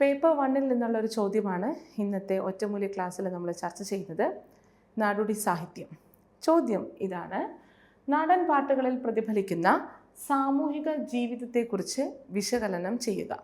Paper വണ്ണിൽ നിന്നുള്ള ഒരു ചോദ്യമാണ് ഇന്നത്തെ ഒറ്റമൂലി ക്ലാസ്സിൽ നമ്മൾ ചർച്ച ചെയ്യുന്നത്. നാടോടി സാഹിത്യം. ചോദ്യം ഇതാണ്. നാടൻ പാട്ടുകളിൽ പ്രതിഫലിക്കുന്ന സാമൂഹിക ജീവിതത്തെക്കുറിച്ച് വിശകലനം ചെയ്യുക.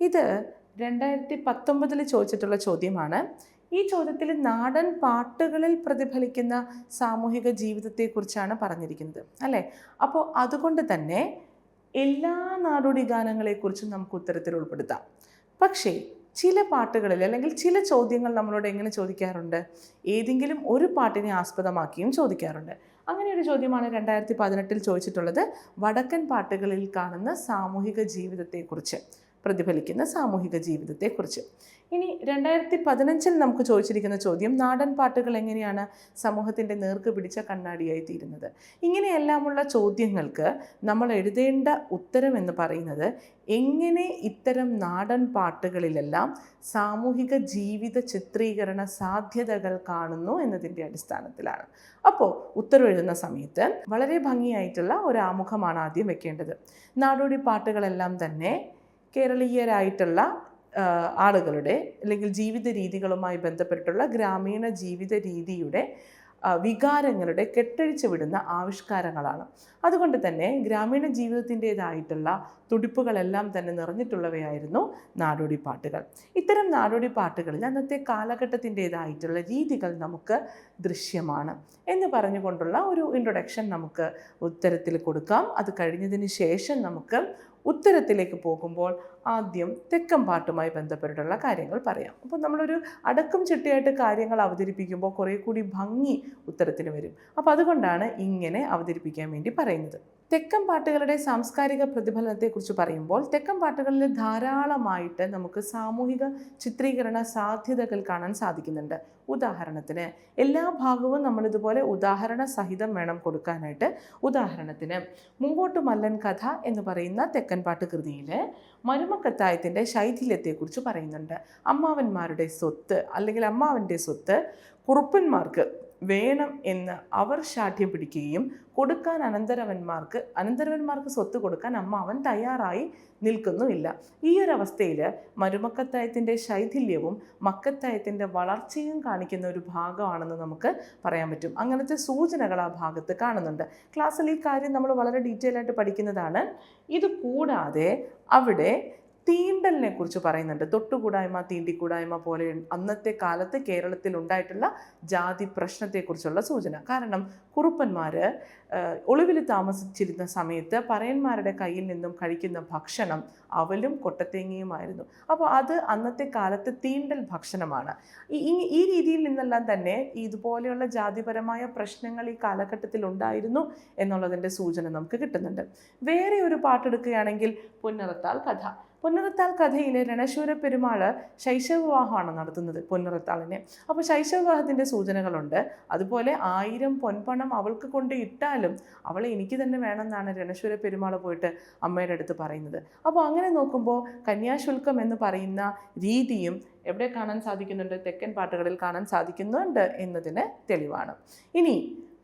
ഇത് രണ്ടായിരത്തി പത്തൊമ്പതിൽ ചോദിച്ചിട്ടുള്ള ചോദ്യമാണ്. ഈ ചോദ്യത്തിൽ നാടൻ പാട്ടുകളിൽ പ്രതിഫലിക്കുന്ന സാമൂഹിക ജീവിതത്തെക്കുറിച്ചാണ് പറഞ്ഞിരിക്കുന്നത് അല്ലേ? അപ്പോൾ അതുകൊണ്ട് തന്നെ എല്ലാ നാടോടി ഗാനങ്ങളെക്കുറിച്ചും നമുക്ക് ഉത്തരത്തിൽ ഉൾപ്പെടുത്താം. പക്ഷേ ചില പാട്ടുകളിൽ അല്ലെങ്കിൽ ചില ചോദ്യങ്ങൾ നമ്മളോട് എങ്ങനെ ചോദിക്കാറുണ്ട്? ഏതെങ്കിലും ഒരു പാട്ടിനെ ആസ്പദമാക്കിയും ചോദിക്കാറുണ്ട്. അങ്ങനെ ഒരു ചോദ്യമാണ് രണ്ടായിരത്തി പതിനെട്ടിൽ ചോദിച്ചിട്ടുള്ളത് വടക്കൻ പാട്ടുകളിൽ കാണുന്ന സാമൂഹിക ജീവിതത്തെക്കുറിച്ച്. പ്രതിഫലിക്കുന്ന സാമൂഹിക ജീവിതത്തെക്കുറിച്ച്. ഇനി രണ്ടായിരത്തി പതിനഞ്ചിൽ നമുക്ക് ചോദിച്ചിരിക്കുന്ന ചോദ്യം നാടൻ പാട്ടുകൾ എങ്ങനെയാണ് സമൂഹത്തിന്റെ നേർക്ക് പിടിച്ച കണ്ണാടിയായി തീരുന്നത്? ഇങ്ങനെയെല്ലാമുള്ള ചോദ്യങ്ങൾക്ക് നമ്മൾ എഴുതേണ്ട ഉത്തരം എന്ന് പറയുന്നത് എങ്ങനെ ഇത്തരം നാടൻ പാട്ടുകളിലെല്ലാം സാമൂഹിക ജീവിത ചിത്രീകരണ സാധ്യതകൾ കാണുന്നു എന്നതിന്റെ അടിസ്ഥാനത്തിലാണ്. അപ്പോൾ ഉത്തരം എഴുതുന്ന സമയത്ത് വളരെ ഭംഗിയായിട്ടുള്ള ഒരു ആമുഖമാണ് ആദ്യം വെക്കേണ്ടത്. നാടോടി പാട്ടുകളെല്ലാം തന്നെ കേരളീയരായിട്ടുള്ള ആളുകളുടെ അല്ലെങ്കിൽ ജീവിത രീതികളുമായി ബന്ധപ്പെട്ടുള്ള ഗ്രാമീണ ജീവിത രീതിയുടെ വികാരങ്ങളുടെ കെട്ടഴിച്ചു വിടുന്ന ആവിഷ്കാരങ്ങളാണ്. അതുകൊണ്ട് തന്നെ ഗ്രാമീണ ജീവിതത്തിന്റേതായിട്ടുള്ള തുടിപ്പുകളെല്ലാം തന്നെ നിറഞ്ഞിട്ടുള്ളവയായിരുന്നു നാടോടി പാട്ടുകൾ ഇത്തരം നാടോടി പാട്ടുകളിൽ അന്നത്തെ കാലഘട്ടത്തിന്റേതായിട്ടുള്ള രീതികൾ നമുക്ക് ദൃശ്യമാണ് എന്ന് പറഞ്ഞുകൊണ്ടുള്ള ഒരു ഇൻട്രൊഡക്ഷൻ നമുക്ക് ഉത്തരത്തിൽ കൊടുക്കാം. അത് കഴിഞ്ഞതിന് ശേഷം നമുക്ക് ഉത്തരത്തിലേക്ക് പോകുമ്പോൾ ആദ്യം തെക്കം പാട്ടുമായി ബന്ധപ്പെട്ടിട്ടുള്ള കാര്യങ്ങൾ പറയാം. അപ്പോൾ നമ്മളൊരു അടക്കം ചിട്ടയായിട്ട് കാര്യങ്ങൾ അവതരിപ്പിക്കുമ്പോൾ കുറേ കൂടി ഭംഗി ഉത്തരത്തിന് വരും. അപ്പോൾ അതുകൊണ്ടാണ് ഇങ്ങനെ അവതരിപ്പിക്കാൻ വേണ്ടി പറയുന്നത്. തെക്കം പാട്ടുകളുടെ സാംസ്കാരിക പ്രതിഫലനത്തെക്കുറിച്ച് പറയുമ്പോൾ തെക്കം പാട്ടുകളിൽ ധാരാളമായിട്ട് നമുക്ക് സാമൂഹിക ചിത്രീകരണ സാധ്യതകൾ കാണാൻ സാധിക്കുന്നുണ്ട്. ഉദാഹരണത്തിന് എല്ലാ ഭാഗവും നമ്മളിതുപോലെ ഉദാഹരണ സഹിതം വേണം കൊടുക്കാനായിട്ട്. ഉദാഹരണത്തിന് മുമ്പോട്ട് മല്ലൻ കഥ എന്ന് പറയുന്ന തെക്കൻ പാട്ട് കൃതിയിൽ മരുമക്കത്തായത്തിന്റെ ശൈഥില്യത്തെക്കുറിച്ച് പറയുന്നുണ്ട്. അമ്മാവന്മാരുടെ സ്വത്ത് അല്ലെങ്കിൽ അമ്മാവന്റെ സ്വത്ത് കുറുപ്പന്മാർക്ക് വേണം എന്ന് അവർ ശാഠ്യം പിടിക്കുകയും കൊടുക്കാൻ അനന്തരവന്മാർക്ക് അനന്തരവന്മാർക്ക് സ്വത്ത് കൊടുക്കാൻ അമ്മാവൻ തയ്യാറായി നിൽക്കുന്നുമില്ല. ഈ ഒരു അവസ്ഥയിൽ മരുമക്കത്തായത്തിന്റെ ശൈഥില്യവും മക്കത്തായത്തിന്റെ വളർച്ചയും കാണിക്കുന്ന ഒരു ഭാഗമാണെന്ന് നമുക്ക് പറയാൻ പറ്റും. അങ്ങനത്തെ സൂചനകൾ ആ ഭാഗത്ത് കാണുന്നുണ്ട്. ക്ലാസ്സിൽ ഈ കാര്യം നമ്മൾ വളരെ ഡീറ്റെയിൽ ആയിട്ട് പഠിക്കുന്നതാണ്. ഇത് കൂടാതെ അവിടെ തീണ്ടലിനെ കുറിച്ച് പറയുന്നുണ്ട്. തൊട്ടുകൂടായ്മ തീണ്ടിക്കൂടായ്മ പോലെ അന്നത്തെ കാലത്ത് കേരളത്തിൽ ഉണ്ടായിട്ടുള്ള ജാതി പ്രശ്നത്തെക്കുറിച്ചുള്ള സൂചന. കാരണം കുറുപ്പന്മാർ ഒളിവിൽ താമസിച്ചിരുന്ന സമയത്ത് പറയന്മാരുടെ കയ്യിൽ നിന്നും കഴിക്കുന്ന ഭക്ഷണം അവലും കൊട്ടത്തേങ്ങയുമായിരുന്നു. അപ്പോൾ അത് അന്നത്തെ കാലത്ത് തീണ്ടൽ ഭക്ഷണമാണ്. ഈ- രീതിയിൽ നിന്നെല്ലാം തന്നെ ഇതുപോലെയുള്ള ജാതിപരമായ പ്രശ്നങ്ങൾ ഈ കാലഘട്ടത്തിൽ ഉണ്ടായിരുന്നു എന്നുള്ളതിന്റെ സൂചന നമുക്ക് കിട്ടുന്നുണ്ട്. വേറെ ഒരു പാട്ടെടുക്കുകയാണെങ്കിൽ പുന്നറത്താൽ കഥ. പുന്നറത്താൽ കഥയിൽ രണശൂര പെരുമാൾ ശൈശവവിവാഹമാണ് നടത്തുന്നത് പൊന്നിറത്താളിനെ അപ്പോൾ ശൈശവവിവാഹത്തിന്റെ സൂചനകളുണ്ട്. അതുപോലെ ആയിരം പൊൻപണം അവൾക്ക് കൊണ്ട് ഇട്ടാലും അവളെ എനിക്ക് തന്നെ വേണമെന്നാണ് രണശൂര പെരുമാൾ പോയിട്ട് അമ്മയുടെ അടുത്ത് പറയുന്നത്. അപ്പോൾ അങ്ങനെ നോക്കുമ്പോൾ കന്യാശുൽക്കം എന്ന് പറയുന്ന രീതിയും എവിടെ കാണാൻ സാധിക്കുന്നുണ്ട്? തെക്കൻ പാട്ടുകളിൽ കാണാൻ സാധിക്കുന്നുണ്ട് എന്നതിന് തെളിവാണ്. ഇനി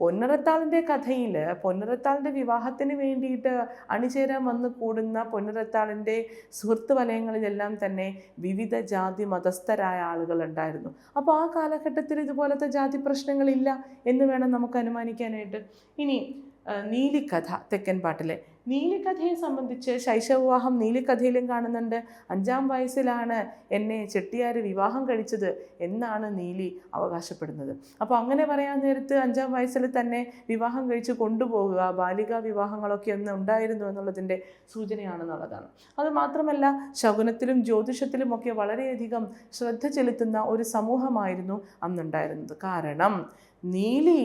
പൊന്നറത്താളിന്റെ കഥയിൽ പൊന്നറത്താളിന്റെ വിവാഹത്തിന് വേണ്ടിയിട്ട് അണിചേരാൻ വന്ന് കൂടുന്ന പൊന്നറത്താളിന്റെ സുഹൃത്ത് വലയങ്ങളിലെല്ലാം തന്നെ വിവിധ ജാതി മതസ്ഥരായ ആളുകളുണ്ടായിരുന്നു അപ്പോൾ ആ കാലഘട്ടത്തിൽ ഇതുപോലത്തെ ജാതി പ്രശ്നങ്ങളില്ല എന്ന് വേണം നമുക്ക് അനുമാനിക്കാനായിട്ട്. ഇനി നീലിക്കഥ തെക്കൻ പാട്ടിലെ നീലിക്കഥയെ സംബന്ധിച്ച് ശൈശവവിവാഹം നീലിക്കഥയിലും കാണുന്നുണ്ട്. അഞ്ചാം വയസ്സിലാണ് എന്നെ ചെട്ടിയാർ വിവാഹം കഴിച്ചത് എന്നാണ് നീലി അവകാശപ്പെടുന്നത്. അപ്പോൾ അങ്ങനെ പറയാൻ നേരത്ത് അഞ്ചാം വയസ്സിൽ തന്നെ വിവാഹം കഴിച്ച് കൊണ്ടുപോകുക ബാലികാ വിവാഹങ്ങളൊക്കെ ഒന്ന് ഉണ്ടായിരുന്നു എന്നുള്ളതിന്റെ സൂചനയാണെന്നുള്ളതാണ്. അത് മാത്രമല്ല ശകുനത്തിലും ജ്യോതിഷത്തിലും ഒക്കെ വളരെയധികം ശ്രദ്ധ ചെലുത്തുന്ന ഒരു സമൂഹമായിരുന്നു അന്നുണ്ടായിരുന്നത്. കാരണം നീലി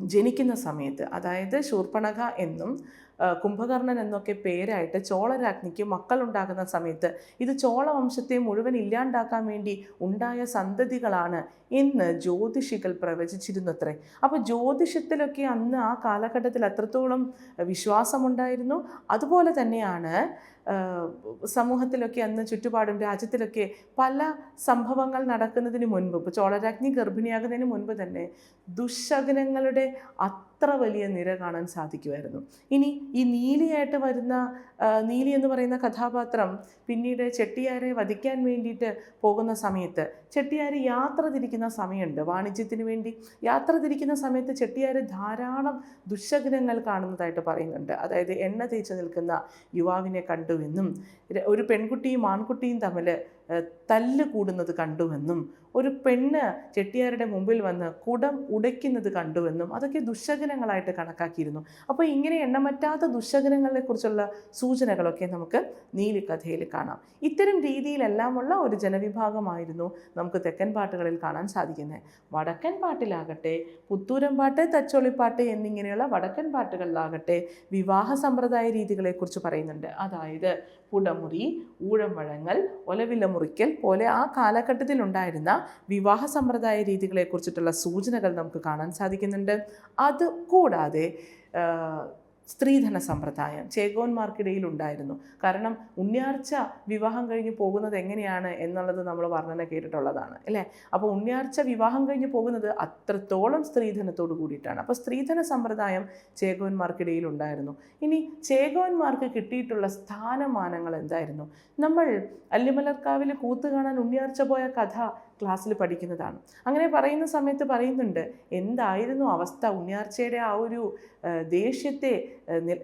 ജനിക്കുന്ന സമയത്ത് അതായത് ശൂർപ്പണക എന്നും കുംഭകർണൻ എന്നൊക്കെ പേരായിട്ട് ചോളരാജ്ഞിക്ക് മക്കളുണ്ടാകുന്ന സമയത്ത് ഇത് ചോള വംശത്തെ മുഴുവൻ ഇല്ലാണ്ടാക്കാൻ വേണ്ടി ഉണ്ടായ സന്തതികളാണ് എന്ന് ജ്യോതിഷികൾ പ്രവചിച്ചിരുന്നത്രേ. അപ്പോൾ ജ്യോതിഷത്തിലൊക്കെ അന്ന് ആ കാലഘട്ടത്തിൽ അത്രത്തോളം വിശ്വാസമുണ്ടായിരുന്നു. അതുപോലെ തന്നെയാണ് സമൂഹത്തിലൊക്കെ അന്ന് ചുറ്റുപാടും രാജ്യത്തിലൊക്കെ പല സംഭവങ്ങൾ നടക്കുന്നതിന് മുൻപ് ഇപ്പോൾ ചോളരാജ്ഞി ഗർഭിണിയാകുന്നതിന് മുൻപ് തന്നെ ദുശകനങ്ങളുടെ അത്ര വലിയ നിര കാണാൻ സാധിക്കുമായിരുന്നു. ഇനി ഈ നീലിയായിട്ട് വരുന്ന നീലി എന്ന് പറയുന്ന കഥാപാത്രം പിന്നീട് ചെട്ടിയാരെ വധിക്കാൻ വേണ്ടിയിട്ട് പോകുന്ന സമയത്ത് ചെട്ടിയാർ യാത്ര തിരിക്കുന്ന സമയമുണ്ട്. വാണിജ്യത്തിന് വേണ്ടി യാത്ര തിരിക്കുന്ന സമയത്ത് ചെട്ടിയാർ ധാരാളം ദുശകനങ്ങൾ കാണുന്നതായിട്ട് പറയുന്നുണ്ട്. അതായത് എണ്ണ തേച്ച് നിൽക്കുന്ന യുവാവിനെ കണ്ടുവെന്നും ഒരു പെൺകുട്ടിയും ആൺകുട്ടിയും തമ്മിൽ തല്ല് കൂടുന്നത് കണ്ടുവെന്നും ഒരു പെണ്ണ് ചെട്ടിയാരുടെ മുമ്പിൽ വന്ന് കുടം ഉടയ്ക്കുന്നത് കണ്ടുവെന്നും അതൊക്കെ ദുശകനങ്ങളായിട്ട് കണക്കാക്കിയിരുന്നു. അപ്പോൾ ഇങ്ങനെ എണ്ണമറ്റാത്ത ദുശകനങ്ങളെക്കുറിച്ചുള്ള സൂചനകളൊക്കെ നമുക്ക് നീലിക്കഥയിൽ കാണാം. ഇത്തരം രീതിയിലെല്ലാമുള്ള ഒരു ജനവിഭാഗമായിരുന്നു നമുക്ക് തെക്കൻ പാട്ടുകളിൽ കാണാൻ സാധിക്കുന്നത്. വടക്കൻ പാട്ടിലാകട്ടെ പുത്തൂരം പാട്ട് തച്ചോളിപ്പാട്ട് എന്നിങ്ങനെയുള്ള വടക്കൻ പാട്ടുകളിലാകട്ടെ വിവാഹ സമ്പ്രദായ രീതികളെക്കുറിച്ച് പറയുന്നുണ്ട്. അതായത് പുടമുറി ഊഴംവഴങ്ങൽ ഒലവില മുറിക്കൽ പോലെ ആ കാലഘട്ടത്തിൽ ഉണ്ടായിരുന്ന വിവാഹ സമ്പ്രദായ രീതികളെക്കുറിച്ചിട്ടുള്ള സൂചനകൾ നമുക്ക് കാണാൻ സാധിക്കുന്നുണ്ട്. അത് കൂടാതെ സ്ത്രീധന സമ്പ്രദായം ചേകോന്മാർക്കിടയിൽ ഉണ്ടായിരുന്നു കാരണം ഉണ്ണിയാർച്ച വിവാഹം കഴിഞ്ഞ് പോകുന്നത് എങ്ങനെയാണ് എന്നുള്ളത് നമ്മൾ വർണന കേട്ടിട്ടുള്ളതാണ് അല്ലേ? അപ്പോൾ ഉണ്ണിയാർച്ച വിവാഹം കഴിഞ്ഞ് പോകുന്നത് അത്രത്തോളം സ്ത്രീധനത്തോട് കൂടിയിട്ടാണ്. അപ്പോൾ സ്ത്രീധന സമ്പ്രദായം ചേകോന്മാർക്കിടയിൽ ഉണ്ടായിരുന്നു ഇനി ചേകോന്മാർക്ക് കിട്ടിയിട്ടുള്ള സ്ഥാനമാനങ്ങൾ എന്തായിരുന്നു? നമ്മൾ അല്ലിമലർക്കാവിൽ കൂത്ത് കാണാൻ ഉണ്ണിയാർച്ച പോയ കഥ ക്ലാസ്സിൽ പഠിക്കുന്നതാണ്. അങ്ങനെ പറയുന്ന സമയത്ത് പറയുന്നുണ്ട് എന്തായിരുന്നു അവസ്ഥ? ഉണ്ണിയാർച്ചയുടെ ആ ഒരു ദേഷ്യത്തെ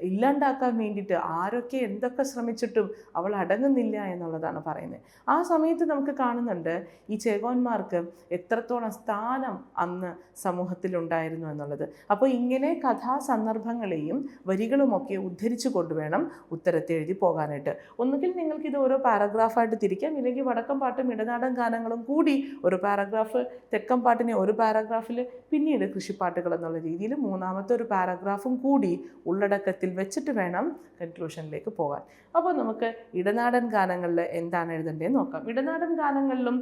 ഇല്ലാണ്ടാക്കാൻ വേണ്ടിയിട്ട് ആരൊക്കെ എന്തൊക്കെ ശ്രമിച്ചിട്ടും അവൾ അടങ്ങുന്നില്ല എന്നുള്ളതാണ് പറയുന്നത്. ആ സമയത്ത് നമുക്ക് കാണുന്നുണ്ട് ഈ ചേകോന്മാർക്ക് എത്രത്തോളം സ്ഥാനം അന്ന് സമൂഹത്തിലുണ്ടായിരുന്നു എന്നുള്ളത്. അപ്പോൾ ഇങ്ങനെ കഥാസന്ദർഭങ്ങളെയും വരികളുമൊക്കെ ഉദ്ധരിച്ചു കൊണ്ടുവേണം ഉത്തരത്തെ എഴുതി പോകാനായിട്ട്. ഒന്നുകിൽ നിങ്ങൾക്ക് ഇത് ഓരോ പാരഗ്രാഫായിട്ട് തിരിക്കാം ഇല്ലെങ്കിൽ വടക്കം പാട്ടും ഇടനാടൻ ഗാനങ്ങളും കൂടി ഒരു പാരഗ്രാഫ് തെക്കം പാട്ടിനെ ഒരു പാരഗ്രാഫിൽ പിന്നീട് കൃഷിപ്പാട്ടുകൾ എന്നുള്ള രീതിയിൽ മൂന്നാമത്തെ ഒരു പാരഗ്രാഫും കൂടി ഉള്ളടക്കത്തിൽ വെച്ചിട്ട് വേണം കൺക്ലൂഷനിലേക്ക് പോകാൻ. അപ്പോൾ നമുക്ക് ഇടനാടൻ ഗാനങ്ങളിൽ എന്താണ് എഴുതേണ്ടതെന്ന് നോക്കാം. ഇടനാടൻ ഗാനങ്ങളിലും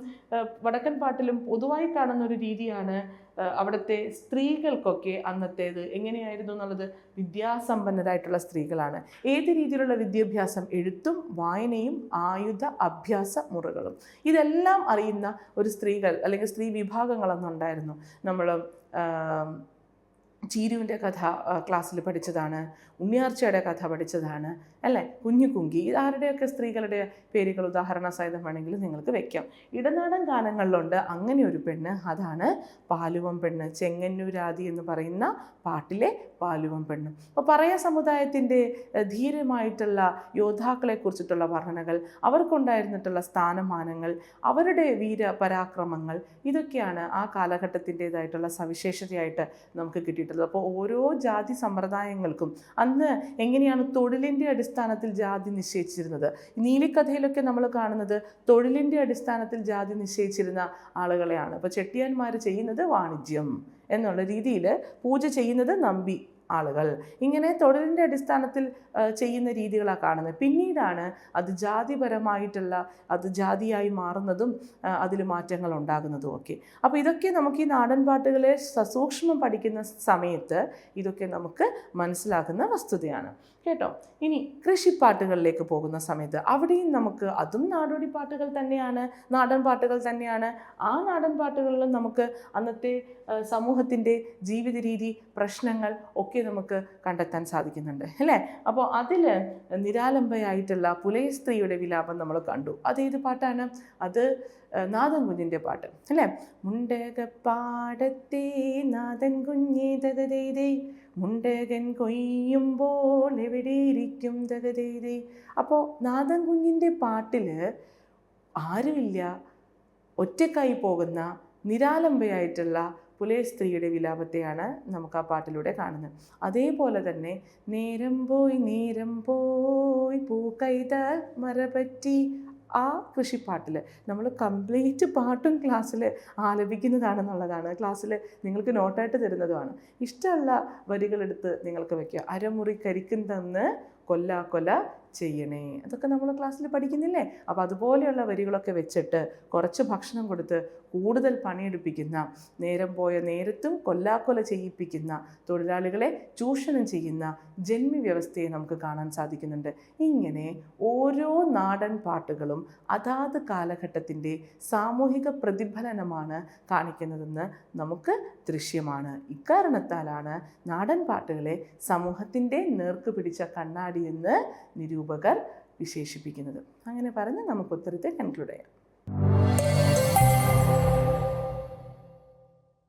വടക്കൻ പാട്ടിലും പൊതുവായി കാണുന്ന ഒരു രീതിയാണ് അവിടുത്തെ സ്ത്രീകൾക്കൊക്കെ അന്നത്തേത് എങ്ങനെയായിരുന്നു എന്നുള്ളത് വിദ്യാസമ്പന്നരായിട്ടുള്ള സ്ത്രീകളാണ്. ഏത് രീതിയിലുള്ള വിദ്യാഭ്യാസം എഴുത്തും വായനയും ആയുധ അഭ്യാസ മുറകളും. ഇതെല്ലാം അറിയുന്ന ഒരു സ്ത്രീകൾ അല്ലെങ്കിൽ സ്ത്രീ വിഭാഗങ്ങളെന്നുണ്ടായിരുന്നു നമ്മൾ ചീരുവിന്റെ കഥ ക്ലാസ്സിൽ പഠിച്ചതാണ്. ഉണ്ണിയാർച്ചയുടെ കഥ പഠിച്ചതാണ്. അല്ലേ? കുഞ്ഞു കുങ്കി. ഇതാരുടെയൊക്കെ സ്ത്രീകളുടെ പേരുകൾ ഉദാഹരണ സഹിതം വേണമെങ്കിൽ നിങ്ങൾക്ക് വെക്കാം. ഇടനാടൻ ഗാനങ്ങളിലുണ്ട് അങ്ങനെ ഒരു പെണ്ണ്. അതാണ് പാലുവം പെണ്ണ്. ചെങ്ങന്നൂരാതി എന്ന് പറയുന്ന പാട്ടിലെ പാലുവം പെണ്ണ്. അപ്പോൾ പറയ സമുദായത്തിന്റെ ധീരമായിട്ടുള്ള യോദ്ധാക്കളെ കുറിച്ചിട്ടുള്ള വർണനകൾ അവർക്കുണ്ടായിരുന്നിട്ടുള്ള സ്ഥാനമാനങ്ങൾ അവരുടെ വീര പരാക്രമങ്ങൾ ഇതൊക്കെയാണ് ആ കാലഘട്ടത്തിന്റെതായിട്ടുള്ള സവിശേഷതയായിട്ട് നമുക്ക് കിട്ടിയിട്ടുള്ളത്. അപ്പോൾ ഓരോ ജാതി സമ്പ്രദായങ്ങൾക്കും അന്ന് എങ്ങനെയാണ് തൊഴിലിന്റെ അടിസ്ഥാനത്തിൽ ജാതി നിശ്ചയിച്ചിരുന്നത്. നീലിക്കഥയിലൊക്കെ നമ്മൾ കാണുന്നത് തൊഴിലിന്റെ അടിസ്ഥാനത്തിൽ ജാതി നിശ്ചയിച്ചിരുന്ന ആളുകളെയാണ്. അപ്പോൾ ചെട്ടിയാന്മാർ ചെയ്യുന്നത് വാണിജ്യം എന്നുള്ള രീതിയിൽ പൂജ ചെയ്യുന്നത് നമ്പി ആളുകൾ. ഇങ്ങനെ തൊഴിലിന്റെ അടിസ്ഥാനത്തിൽ ചെയ്യുന്ന രീതികളാണ് കാണുന്നത്. പിന്നീടാണ് അത് ജാതിപരമായിട്ടുള്ള അത് ജാതിയായി മാറുന്നതും അതിൽ മാറ്റങ്ങൾ ഉണ്ടാകുന്നതും ഒക്കെ. അപ്പോൾ ഇതൊക്കെ നമുക്ക് ഈ നാടൻ പാട്ടുകളെ സസൂക്ഷ്മം പഠിക്കുന്ന സമയത്ത് ഇതൊക്കെ നമുക്ക് മനസ്സിലാക്കുന്ന വസ്തുതയാണ്. കേട്ടോ? ഇനി കൃഷിപ്പാട്ടുകളിലേക്ക് പോകുന്ന സമയത്ത് അവിടെയും നമുക്ക് അതും നാടോടി പാട്ടുകൾ തന്നെയാണ് നാടൻ പാട്ടുകൾ തന്നെയാണ്. ആ നാടൻ പാട്ടുകളിലും നമുക്ക് അന്നത്തെ സമൂഹത്തിന്റെ ജീവിത രീതി പ്രശ്നങ്ങൾ ഒക്കെ നമുക്ക് കണ്ടെത്താൻ സാധിക്കുന്നുണ്ട് അല്ലേ? അപ്പോൾ അതിൽ നിരാലംബയായിട്ടുള്ള പുലയ സ്ത്രീയുടെ വിലാപം നമ്മൾ കണ്ടു. അത് ഏത് പാട്ടാണ്? അത് നാദൻ പാട്ട് അല്ലേ? മുണ്ടകപ്പാടത്തെ നാദൻ കുഞ്ഞേ തകതേതേ മുണ്ടകൻ കൊയ്യുമ്പോൾ എവിടെയിരിക്കും തകതേതേ അപ്പോൾ നാദൻ കുഞ്ഞിന്റെ പാട്ടിൽ ആരുമില്ല ഒറ്റക്കായി പോകുന്ന നിരാലംബയായിട്ടുള്ള പുലയ സ്ത്രീയുടെ വിലാപത്തെയാണ് നമുക്ക് ആ പാട്ടിലൂടെ കാണുന്നത്. അതേപോലെ തന്നെ നേരം പോയി നേരം പോയി പൂ കൈതാൽ മരപറ്റി ആ കൃഷിപ്പാട്ടിൽ നമ്മൾ കംപ്ലീറ്റ് പാട്ടും ക്ലാസ്സിൽ ആലപിക്കുന്നതാണെന്നുള്ളതാണ്. ക്ലാസ്സിൽ നിങ്ങൾക്ക് നോട്ടായിട്ട് തരുന്നതുമാണ്. ഇഷ്ടമുള്ള വരികളെടുത്ത് നിങ്ങൾക്ക് വയ്ക്കുക അരമുറി കരിക്കും തന്ന് കൊല്ല കൊല ചെയ്യണേ. അതൊക്കെ നമ്മൾ ക്ലാസ്സിൽ പഠിക്കുന്നില്ലേ? അപ്പോൾ അതുപോലെയുള്ള വരികളൊക്കെ വെച്ചിട്ട് കുറച്ച് ഭക്ഷണം കൊടുത്ത് കൂടുതൽ പണിയെടുപ്പിക്കുന്ന നേരം പോയ നേരത്തും കൊല്ലാക്കൊല ചെയ്യിപ്പിക്കുന്ന തൊഴിലാളികളെ ചൂഷണം ചെയ്യുന്ന ജന്മി വ്യവസ്ഥയെ നമുക്ക് കാണാൻ സാധിക്കുന്നുണ്ട്. ഇങ്ങനെ ഓരോ നാടൻ പാട്ടുകളും അതാത് കാലഘട്ടത്തിന്റെ സാമൂഹിക പ്രതിഫലനമാണ് കാണിക്കുന്നതെന്ന് നമുക്ക് ദൃശ്യമാണ്. ഇക്കാരണത്താലാണ് നാടൻ പാട്ടുകളെ സമൂഹത്തിന്റെ നേർക്ക് പിടിച്ച കണ്ണാടി എന്ന് നിരൂപകർ വിശേഷിപ്പിക്കുന്നത്. അങ്ങനെ പറഞ്ഞ് നമുക്ക് ഉത്തരത്തെ കൺക്ലൂഡ് ചെയ്യാം.